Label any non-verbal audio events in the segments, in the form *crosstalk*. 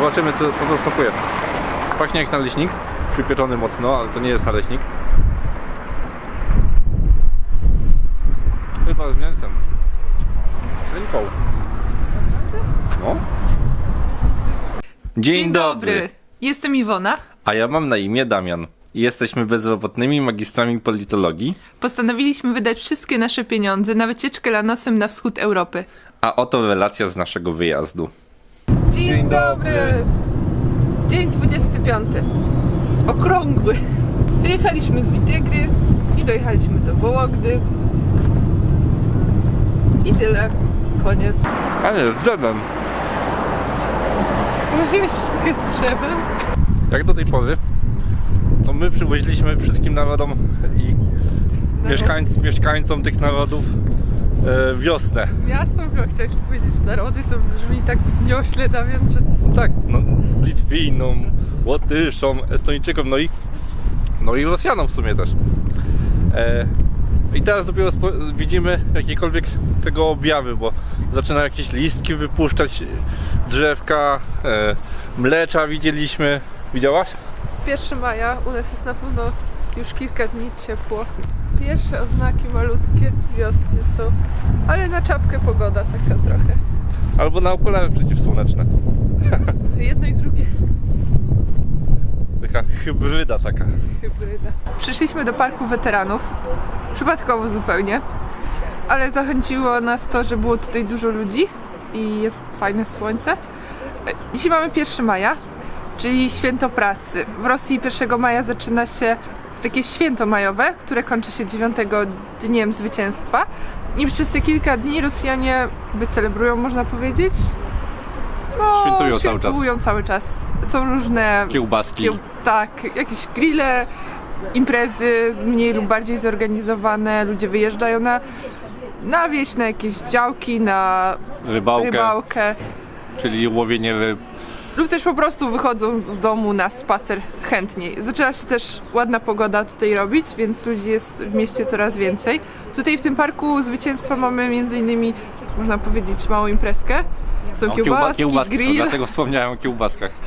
Zobaczymy, co, co to smakuje. Pachnie jak naleśnik, przypieczony mocno, ale to nie jest naleśnik. Chyba z mięsem. Z rynką. No. Dzień, Jestem Iwona. A ja mam na imię Damian. I Jesteśmy bezrobotnymi magistrami politologii, Postanowiliśmy wydać wszystkie nasze pieniądze na wycieczkę lanosem na wschód Europy. a oto relacja z naszego wyjazdu. Dzień, Dzień dobry. Dzień 25. Okrągły. Wyjechaliśmy z Witygry i dojechaliśmy do Wołogdy. I tyle. Koniec. Ale z drzewem. Mówiłeś takie z drzewem? Jak do tej pory, to my przywoziliśmy wszystkim narodom i mieszkańc, mieszkańcom tych narodów e, wiosnę. Miasto, chciałeś powiedzieć narody, to brzmi tak wzniośle, Damian, że... Tak, no, Litwinom, Łotyszom, Estończykom, no i, no i Rosjanom w sumie też. E, I teraz dopiero widzimy jakiekolwiek tego objawy, bo zaczyna jakieś listki wypuszczać, drzewka, e, mlecza widzieliśmy. Widziałaś? Z 1 maja u nas jest na pewno już kilka dni ciepło. Pierwsze oznaki malutkie wiosny są, ale na czapkę pogoda taka trochę. Albo na okulary przeciwsłoneczne. *laughs* Jedno i drugie Taka hybryda taka. hybryda. Przyszliśmy do Parku Weteranów, przypadkowo zupełnie, ale zachęciło nas to, że było tutaj dużo ludzi i jest fajne słońce. Dzisiaj mamy 1 maja, czyli święto pracy. W Rosji 1 maja zaczyna się takie święto majowe, które kończy się 9 dniem zwycięstwa. I przez te kilka dni Rosjanie by celebrują, można powiedzieć. No, Świętują cały czas. świętują cały czas. Są różne Kiełbaski. Kieł- tak, jakieś grille, imprezy mniej lub bardziej zorganizowane, ludzie wyjeżdżają na, na wieś, na jakieś działki, na Rybałkę, rybałkę czyli łowienie ryb. Lub też po prostu wychodzą z domu na spacer chętniej. Zaczęła się też ładna pogoda tutaj robić, więc ludzi jest w mieście coraz więcej. Tutaj w tym parku zwycięstwa mamy między innymi, można powiedzieć, małą imprezkę. Są No, kiełbaski, kiełbaski są, grill. dlatego wspomniałem o kiełbaskach. *laughs*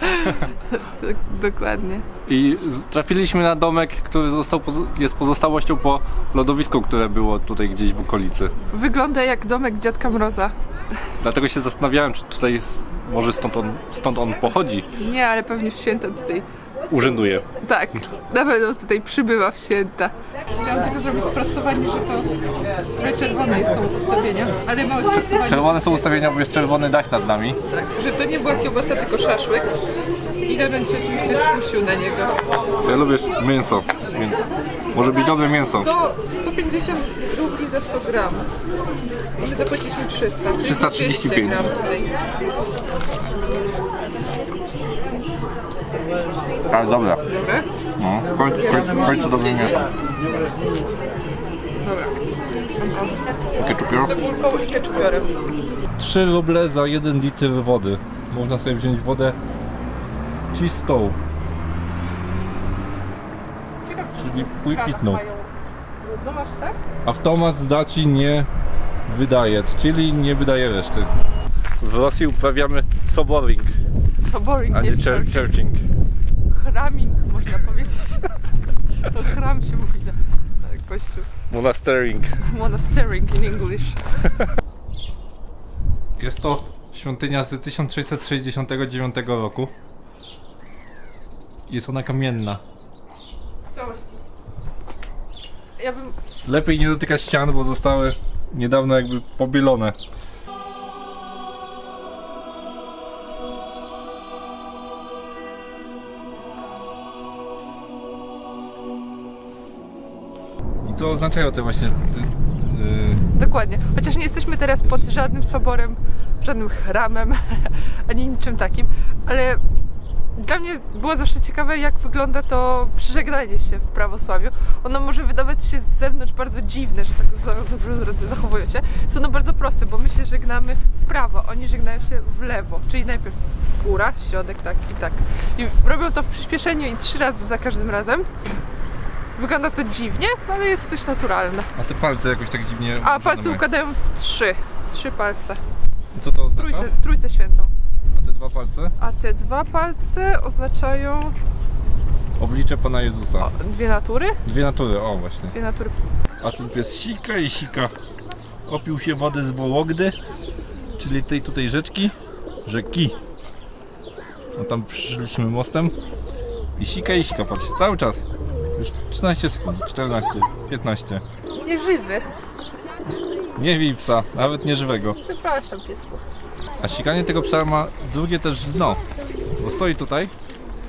Tak, dokładnie. I trafiliśmy na domek, który został, jest pozostałością po lodowisku, które było tutaj gdzieś w okolicy. Wygląda jak domek dziadka Mroza. Dlatego się zastanawiałem, czy tutaj jest, może stąd on, stąd on pochodzi, Nie, ale pewnie w święta tutaj urzęduje. Tak, na pewno tutaj przybywa w święta. Chciałam tylko zrobić sprostowanie, że to trochę czerwone są ustawienia, ale małe sprostowanie. Czerwone są ustawienia, bo jest czerwony dach nad nami. Tak, że to nie była kiełbasa, tylko szaszłyk. I Lewent się oczywiście skusił na niego. Ja lubię mięso, więc może być dobre mięso. To 150 rubli za 100 gram. My zapłaciliśmy 300, czyli 335. 200 gram tutaj. Ale dobra. No, w końcu, w końcu, w końcu dobre mięso. Dobra. Ketchupior? Cebulką i keczupiorem. 3 ruble za 1 litr wody. Można sobie wziąć wodę czystą, czyli w wpój kranach pitną. mają brudno, masz tak? Automat zdaci nie wydaje, czyli nie wydaje reszty. W Rosji uprawiamy soboring, So boring, a nie nie chur- churching. Chraming można powiedzieć. To chram się mówi na, na kościół. Monastering. Monasterying in English. Jest to świątynia z 1669 roku. Jest ona kamienna. W całości. Ja bym... Lepiej nie dotykać ścian, bo zostały niedawno jakby pobielone. I co oznaczają te właśnie... Yy, Dokładnie. Chociaż nie jesteśmy teraz pod żadnym soborem, żadnym chramem, *laughs* ani niczym takim, ale dla mnie było zawsze ciekawe, jak wygląda to przeżegnanie się w prawosławiu. Ono może wydawać się z zewnątrz bardzo dziwne, że tak za- za- zachowują się. Jest ono bardzo proste, bo my się żegnamy w prawo, oni żegnają się w lewo, czyli najpierw góra, środek, tak i tak. I robią to w przyspieszeniu i trzy razy za każdym razem. Wygląda to dziwnie, ale jest dość naturalne. a te palce jakoś tak dziwnie... A palce układają w trzy. Trzy palce. Co to oznacza? Trójce, trójce świętą. Te dwa palce? A te dwa palce oznaczają Oblicze Pana Jezusa. dwie natury? Dwie natury, o właśnie. Dwie natury. A ten pies sika i sika. Opił się wody z Wołogdy, czyli tej tutaj rzeczki, rzeki. No tam przyszliśmy mostem i sika i sika, patrzcie, cały czas. Już 13 sekund, 14, 15. Nieżywy. Nie bij psa, nawet nieżywego. Przepraszam, piesku. A sikanie tego psa ma drugie też dno, bo stoi tutaj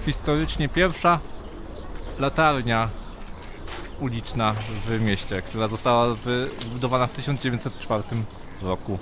historycznie pierwsza latarnia uliczna w mieście, która została wy- wybudowana w 1904 roku.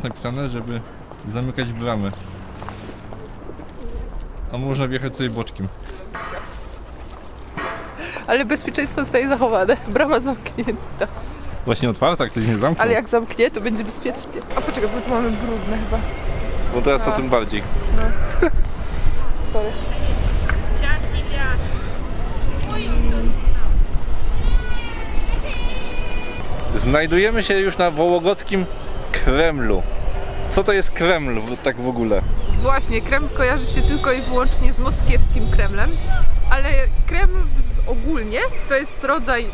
Jest napisane, żeby zamykać bramy. A można wjechać sobie boczkiem. Ale bezpieczeństwo zostaje zachowane. Brama zamknięta. Właśnie otwarta, ktoś nie zamknął. Ale jak zamknie, to będzie bezpiecznie. A poczekaj, bo tu mamy brudne chyba. Bo teraz to A. tym bardziej. *laughs* Sorry. Znajdujemy się już na wołogodzkim Kremlu. Co to jest Kreml tak w ogóle? Właśnie, Kreml kojarzy się tylko i wyłącznie z moskiewskim Kremlem, ale Kreml ogólnie to jest rodzaj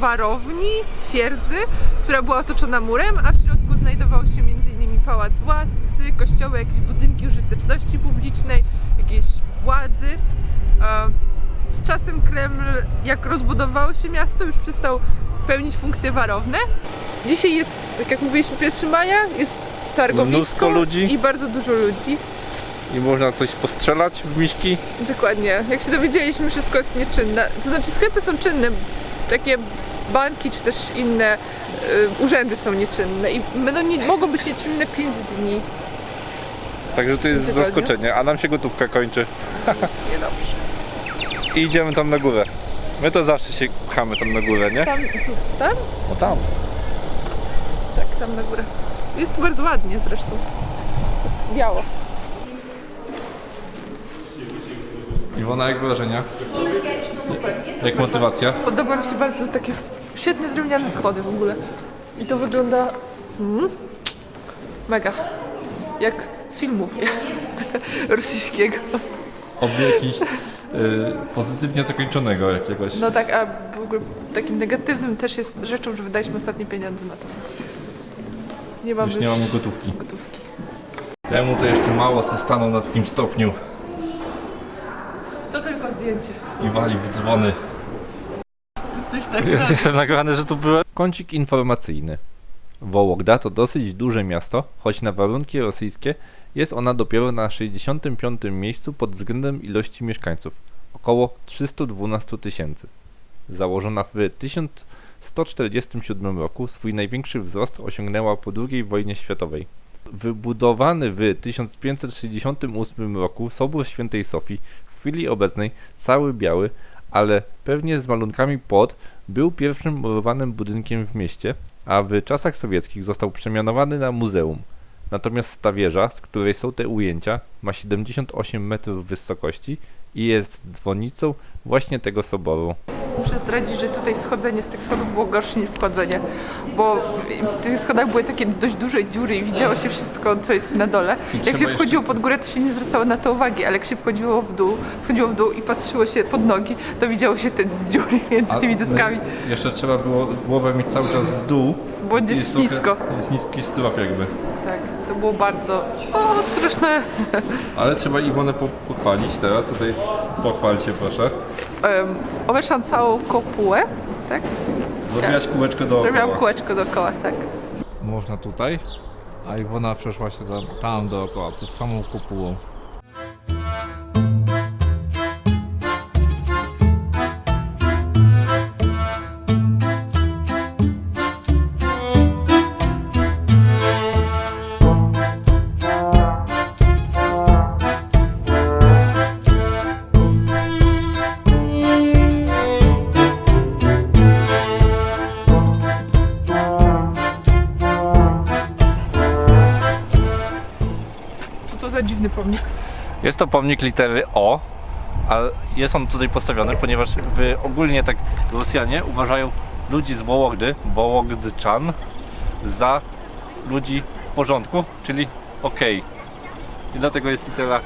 warowni, twierdzy, która była otoczona murem, a w środku znajdował się m.in. pałac władcy, kościoły, jakieś budynki użyteczności publicznej, jakieś władzy. Z czasem Kreml, jak rozbudowało się miasto, już przestał pełnić funkcje warowne. Dzisiaj jest, tak jak mówiliśmy, 1 maja, jest targowisko Mnóstwo ludzi. i bardzo dużo ludzi. I można coś postrzelać w miśki? Dokładnie. Jak się dowiedzieliśmy, wszystko jest nieczynne. To znaczy sklepy są czynne, takie banki czy też inne y, urzędy są nieczynne i będą nie, mogą być nieczynne 5 dni. Także to jest Tygodniu. zaskoczenie, a nam się gotówka kończy. *laughs* Niedobrze. I idziemy tam na górę. My to zawsze się pchamy tam na górę, nie? Tam i tu, tam? No tam. Tam na górę. Jest bardzo ładnie zresztą. Biało. Iwona, jak wrażenia? Jak motywacja? Podoba mi się bardzo takie świetne drewniane schody w ogóle. I to wygląda mm, mega. Jak z filmu *laughs* rosyjskiego. Obieki y, pozytywnie zakończonego jakiegoś. No tak, a w ogóle takim negatywnym też jest rzeczą, że wydaliśmy ostatnie pieniądze na to. Nie mamy Już nie mamy gotówki. gotówki. Temu to jeszcze mało se stanął na takim stopniu To tylko zdjęcie. i wali w dzwony. Jesteś tak Jest jestem nagrany, że to było. Kącik informacyjny. Wołogda to dosyć duże miasto, choć na warunki rosyjskie jest ona dopiero na 65. miejscu pod względem ilości mieszkańców około 312 tysięcy. Założona w 1147 roku swój największy wzrost osiągnęła po II wojnie światowej. Wybudowany w 1568 roku Sobór Świętej Sofii w chwili obecnej cały biały, ale pewnie z malunkami pod, był pierwszym murowanym budynkiem w mieście, a w czasach sowieckich został przemianowany na muzeum. Natomiast ta wieża, z której są te ujęcia, ma 78 metrów wysokości i jest dzwonnicą właśnie tego soboru. Muszę zdradzić, że tutaj schodzenie z tych schodów było gorsze niż wchodzenie, bo w tych schodach były takie dość duże dziury i widziało się wszystko, co jest na dole. Jak się wchodziło pod górę, to się nie zwracało na to uwagi, ale jak się wchodziło w dół, schodziło w dół i patrzyło się pod nogi, to widziało się te dziury *laughs* między tymi deskami. jeszcze trzeba było głowę mieć cały czas w dół. Było gdzieś Jest nisko. Jest niski strop jakby. Tak, było bardzo... O, straszne. *laughs* Ale trzeba Iwonę po- pochwalić teraz. Tutaj pochwal się proszę. Um, obeszłam całą kopułę, tak? Zrobiłaś kółeczko dookoła. Zrobiłam kółeczko dookoła, tak. Można tutaj, a Iwona przeszła się tam, tam dookoła, pod samą kopułą. Jest to pomnik litery O, a jest on tutaj postawiony, ponieważ w, ogólnie tak Rosjanie uważają ludzi z Wołogdy, Wołogdczan, za ludzi w porządku, czyli OK. I dlatego jest litera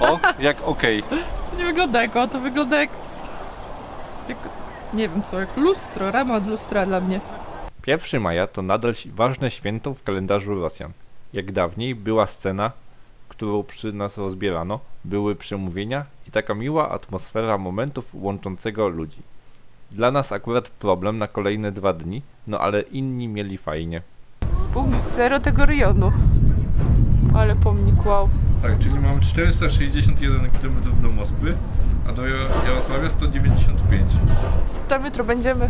O *laughs* jak OK. To nie wygląda jak o, to wygląda jak... jak... Nie wiem co, jak lustro, rama od lustra dla mnie. 1 maja to nadal ważne święto w kalendarzu Rosjan. Jak dawniej była scena, którą przy nas rozbierano, były przemówienia i taka miła atmosfera momentów łączącego ludzi. Dla nas akurat problem na kolejne dwa dni, no ale inni mieli fajnie. Punkt zero tego rejonu. Ale pomnik, wow. Tak, czyli mamy 461 km do Moskwy, a do Jarosławia 195. Tam jutro będziemy.